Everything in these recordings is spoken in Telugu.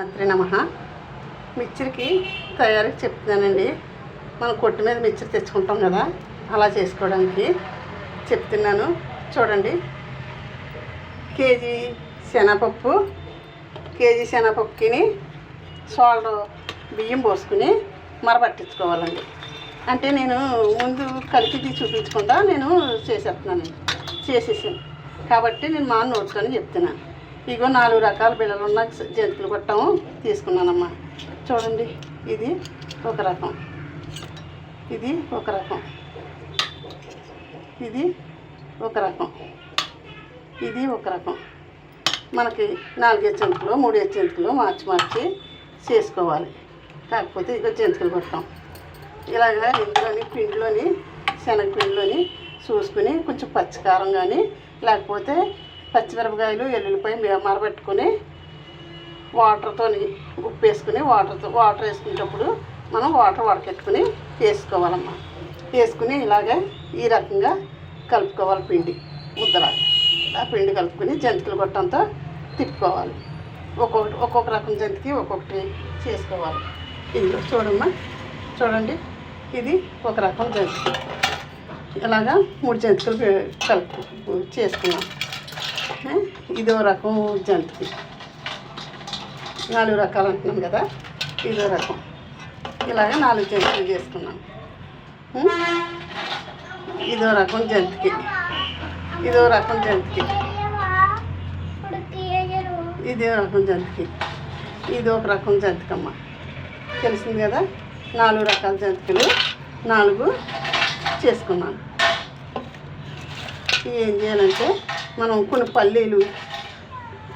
మాత్రే నమ. మిక్చర్కి తయారీ చెప్తున్నానండి. మనం కొట్టు మీద మిక్చర్ తెచ్చుకుంటాం కదా అలా చేసుకోవడానికి చెప్తున్నాను. చూడండి. కేజీ శనగపప్పు కేజీ శనగపప్పుకిని సోల్డ్ బియ్యం పోసుకుని మరపట్టించుకోవాలండి అంటే నేను ముందు కలిపి చూపించకుండా నేను చేసేస్తున్నానండి. చేసేసాను. కాబట్టి నేను మా నోట్స్కొని చెప్తున్నాను. ఇగో నాలుగు రకాల బిళ్ళలు ఉన్న జంతువులు కొట్టము తీసుకున్నానమ్మా. చూడండి ఇది ఒక రకం. ఇది ఒక రకం. ఇది ఒక రకం. ఇది ఒక రకం. మనకి నాలుగైదు జంతువులు మూడైదు జంతువులు మార్చి మార్చి చేసుకోవాలి. కాకపోతే ఇక జంతువులు కొట్టాం ఇలాగా ఇందులోని పిండిలోని శనగపిండిలోని చూసుకుని కొంచెం పచ్చికారం కానీ లేకపోతే పచ్చిమిరపకాయలు ఎల్లుల్లిపాయ మేమార మరబెట్టుకొని వాటర్తో ఉప్పు వేసుకుని వాటర్తో వాటర్ వేసుకునేటప్పుడు మనం వాటర్ వడకెట్టుకుని వేసుకోవాలమ్మా. వేసుకుని ఇలాగే ఈ రకంగా కలుపుకోవాలి పిండి ముద్దలాగా. ఆ పిండి కలుపుకొని జంతికలు గొట్టంతో తిప్పుకోవాలి. ఒక్కొక్కటి ఒక్కొక్క రకం జంతికి ఒక్కొక్కటి చేసుకోవాలి. ఇందులో చూడమ్మా. చూడండి ఇది ఒక రకం జంతికి. ఇలాగా మూడు జంతికలు కలుపు చేసుకున్నాం. ఇదో రకం జంతికి. నాలుగు రకాలు అంటున్నాం కదా ఇదో రకం. ఇలాగ నాలుగు జంతికలు చేసుకున్నాం. ఇదో రకం జంతికి. ఇదో రకం జంతికి. ఇదో రకం జంతికి. ఇది ఒక రకం జంతికమ్మ. తెలిసింది కదా? నాలుగు రకాల జంతికలు నాలుగు చేసుకున్నాను ఏం చేయాలంటే మనం కొన్ని పల్లీలు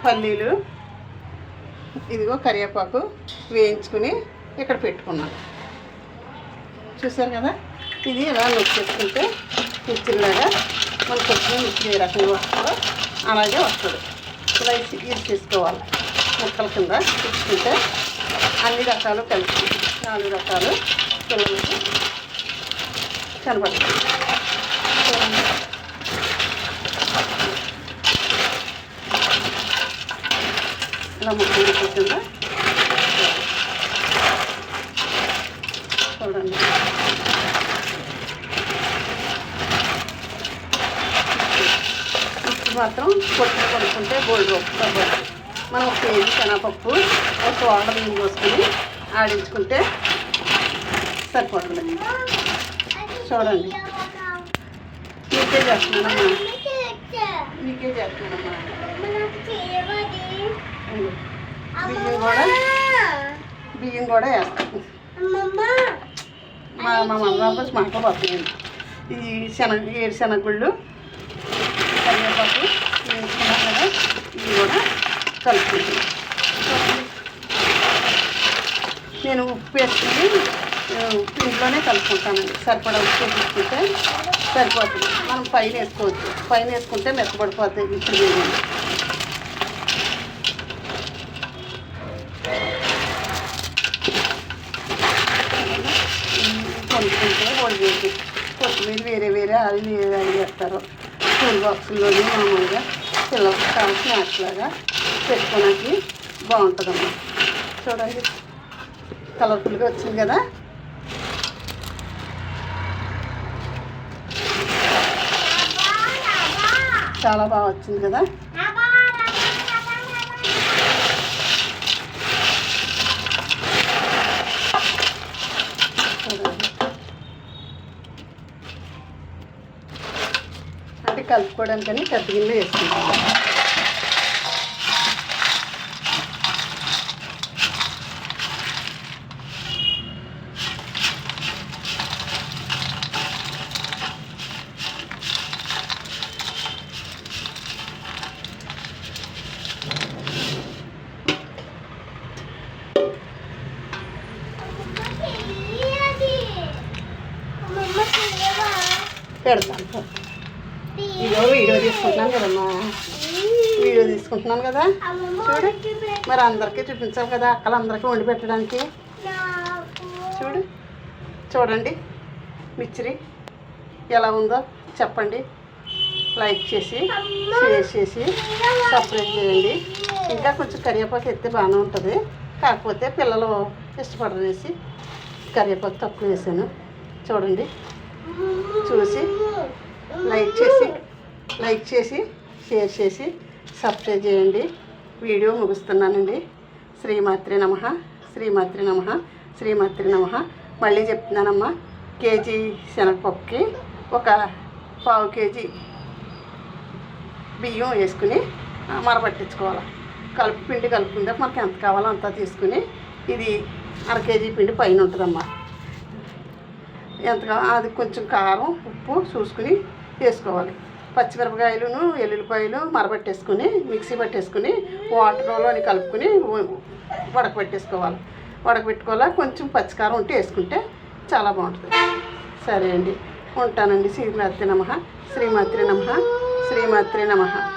పల్లీలు ఇదిగో కరివేపాకు వేయించుకుని ఇక్కడ పెట్టుకున్నాను చూసారు కదా? ఇది ఇలా నొక్కేసుకుంటే మిక్సీలాగా మనకు వచ్చిన మిక్సీ ఏ రకంగా వస్తుందో అలాగే వస్తుంది. ఇలా ఇది తీసుకోవాలి ముక్కల కింద తీసుకుంటే అన్ని రకాలు కలిసి నాలుగు రకాలు పిల్లలకి కనబడుతుంది చూడండి ఇలా ముక్క కింద చూడండి. ఉప్పు మాత్రం కొట్టుకు కొడుకుంటే గోల్డ్ ఉప్పు మనం ఒక కేజీ శనగపప్పు ఒక వాటర్ బియ్యం పోసుకొని ఆడించుకుంటే సరిపోతుంది చూడండి. మీకే చేస్తున్నానమ్మా. మీకే చేస్తున్నానమ్మా. బియ్యం కూడా బియ్యం కూడా వేస్తాను మా మా వచ్చి మాటలు పడుతున్నాయండి ఈ శనగ ఏడు శనగగుళ్ళు కరివేపాకు వేసుకున్నాం ఇవి కూడా కలుపుకుంటున్నాం. నేను ఉప్పు వేసుకుని ఆ, ఇంట్లోనే కలుపుకుంటానండి. సరిపడా ఉప్పు తీసుకుంటే సరిపోతుంది. మనం పైన వేసుకోవచ్చు. పైన వేసుకుంటే మెత్తబడిపోతాయి. ఇప్పుడు చేసి కొనుక్కుంటే కొత్తిమీర వేరే వేరే వాళ్ళు వేరే వాళ్ళు చేస్తారు స్కూల్ బాక్సుల్లోని మామూలుగా పిల్లలకు కావాల్సిన అట్లాగా పెట్టుకోవడానికి బాగుంటుందమ్మా. చూడండి. కలర్ఫుల్గా వచ్చింది కదా? చాలా బాగా వచ్చింది కదా? అంటే కలుపుకోవడానికని పెద్ద గిన్నె వేసుకుంటాను పెడతాను ఇదో వీడియో తీసుకుంటున్నాను కదమ్మా. వీడియో తీసుకుంటున్నాను కదా. చూడు మరి అందరికీ చూపించాలి కదా అక్కలందరికీ వండి పెట్టడానికి. చూడు చూడండి మిచ్చిరి ఎలా ఉందో చెప్పండి. లైక్ చేసి షేర్ చేసి సబ్స్క్రైబ్ చేయండి. ఇంకా కొంచెం కరివేపాకు ఎత్తే బాగానే ఉంటుంది. కాకపోతే పిల్లలు ఇష్టపడనేసి కరివేపాకు తక్కువ వేసాను. చూడండి చూసి లైక్ చేసి లైక్ చేసి షేర్ చేసి సబ్స్క్రైబ్ చేయండి. వీడియో ముగిస్తున్నానండి. శ్రీమాత్రి నమ శ్రీమాత్రి నమ శ్రీమాత్రి నమ. మళ్ళీ చెప్తున్నానమ్మా కేజీ శనగపప్పుకి ఒక పావు కేజీ బియ్యం వేసుకుని మరపట్టించుకోవాలి కలుపు పిండి కలుపుకుంటే మనకి ఎంత కావాలో అంత తీసుకుని ఇది అర కేజీ పిండి పైన ఉంటుందమ్మా. ఎంత కావాలో అది కొంచెం కారం ఉప్పు చూసుకుని వేసుకోవాలి. పచ్చిమిరపకాయలును ఎల్లుల్లిపాయలు మరబట్టేసుకుని మిక్సీ పట్టేసుకుని వాటర్లో అని కలుపుకుని వడకబెట్టేసుకోవాలి. వడకబెట్టుకోవాలి? కొంచెం పచ్చికారం ఉంటే వేసుకుంటే చాలా బాగుంటుంది. సరే అండి. ఉంటానండి. శ్రీమాత్రి నమ. శ్రీమాత్రి నమ. శ్రీమాత్రి నమ.